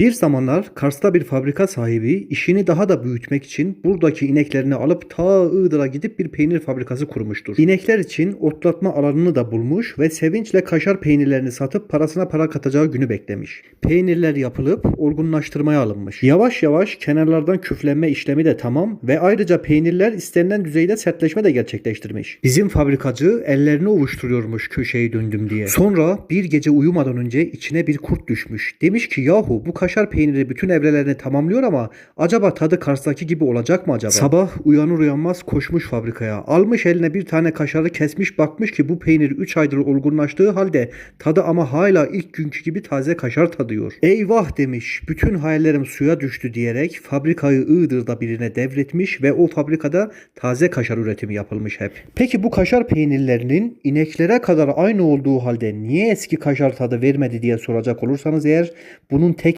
Bir zamanlar Kars'ta bir fabrika sahibi işini daha da büyütmek için buradaki ineklerini alıp ta Iğdır'a gidip bir peynir fabrikası kurmuştur. İnekler için otlatma alanını da bulmuş ve sevinçle kaşar peynirlerini satıp parasına para katacağı günü beklemiş. Peynirler yapılıp olgunlaştırmaya alınmış. Yavaş yavaş kenarlardan küflenme işlemi de tamam ve ayrıca peynirler istenilen düzeyde sertleşme de gerçekleştirmiş. Bizim fabrikacı ellerini ovuşturuyormuş köşeyi döndüm diye. Sonra bir gece uyumadan önce içine bir kurt düşmüş. Demiş ki yahu bu kaşar peyniri bütün evrelerini tamamlıyor ama acaba tadı Kars'taki gibi olacak mı acaba? Sabah uyanır uyanmaz koşmuş fabrikaya. Almış eline bir tane kaşarı kesmiş bakmış ki bu peynir 3 aydır olgunlaştığı halde tadı ama hala ilk günkü gibi taze kaşar tadıyor. Eyvah demiş. Bütün hayallerim suya düştü diyerek fabrikayı Iğdır'da birine devretmiş ve o fabrikada taze kaşar üretimi yapılmış hep. Peki bu kaşar peynirlerinin ineklere kadar aynı olduğu halde niye eski kaşar tadı vermedi diye soracak olursanız eğer bunun tek